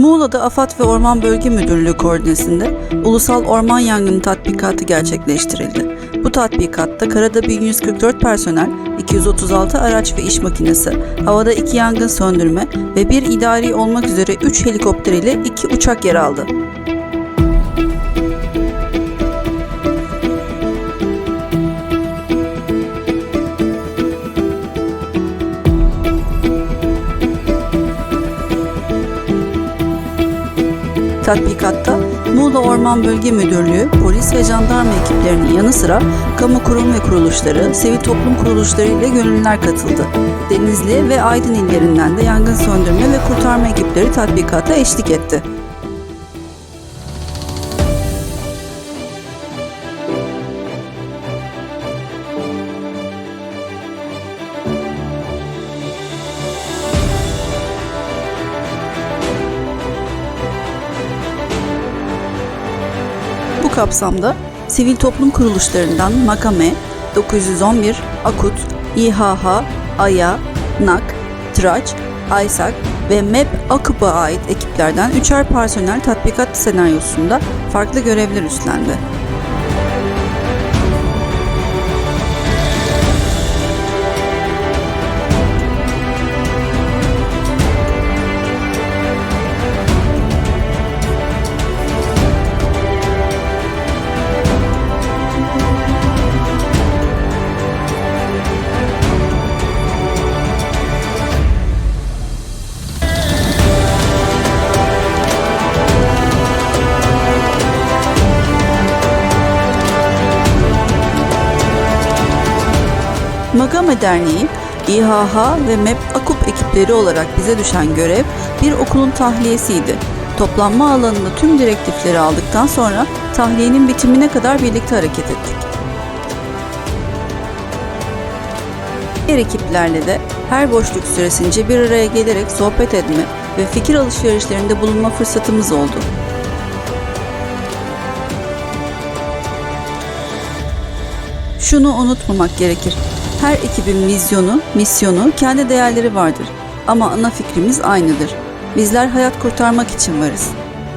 Muğla'da AFAD ve Orman Bölge Müdürlüğü koordinesinde Ulusal Orman Yangını Tatbikatı gerçekleştirildi. Bu tatbikatta karada 1144 personel, 236 araç ve iş makinesi, havada 2 yangın söndürme ve bir idari olmak üzere 3 helikopter ile 2 uçak yer aldı. Tatbikatta Muğla Orman Bölge Müdürlüğü, polis ve jandarma ekiplerinin yanı sıra kamu kurum ve kuruluşları, sivil toplum kuruluşları ile gönüllüler katıldı. Denizli ve Aydın illerinden de yangın söndürme ve kurtarma ekipleri tatbikata eşlik etti. Kapsamda sivil toplum kuruluşlarından Makame, 911, Akut, İHH, AYA, NAK, TRAÇ, AYSAK ve MEP AKUP'a ait ekiplerden üçer personel tatbikat senaryosunda farklı görevler üstlendi. Magame Derneği, İHH ve MEP AKUP ekipleri olarak bize düşen görev bir okulun tahliyesiydi. Toplanma alanında tüm direktifleri aldıktan sonra tahliyenin bitimine kadar birlikte hareket ettik. Diğer ekiplerle de her boşluk süresince bir araya gelerek sohbet etme ve fikir alışverişlerinde bulunma fırsatımız oldu. Şunu unutmamak gerekir. Her ekibin vizyonu, misyonu, kendi değerleri vardır. Ama ana fikrimiz aynıdır. Bizler hayat kurtarmak için varız.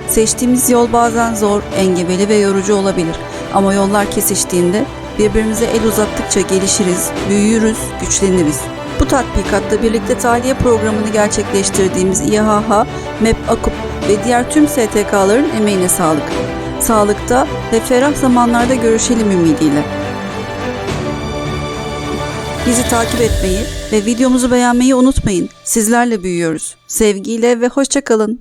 Seçtiğimiz yol bazen zor, engebeli ve yorucu olabilir. Ama yollar kesiştiğinde birbirimize el uzattıkça gelişiriz, büyüyoruz, güçleniriz. Bu tatbikatta birlikte tahliye programını gerçekleştirdiğimiz İHH, MEP AKUP ve diğer tüm STK'ların emeğine sağlık. Sağlıkta ve ferah zamanlarda görüşelim ümidiyle. Bizi takip etmeyi ve videomuzu beğenmeyi unutmayın. Sizlerle büyüyoruz. Sevgiyle ve hoşçakalın.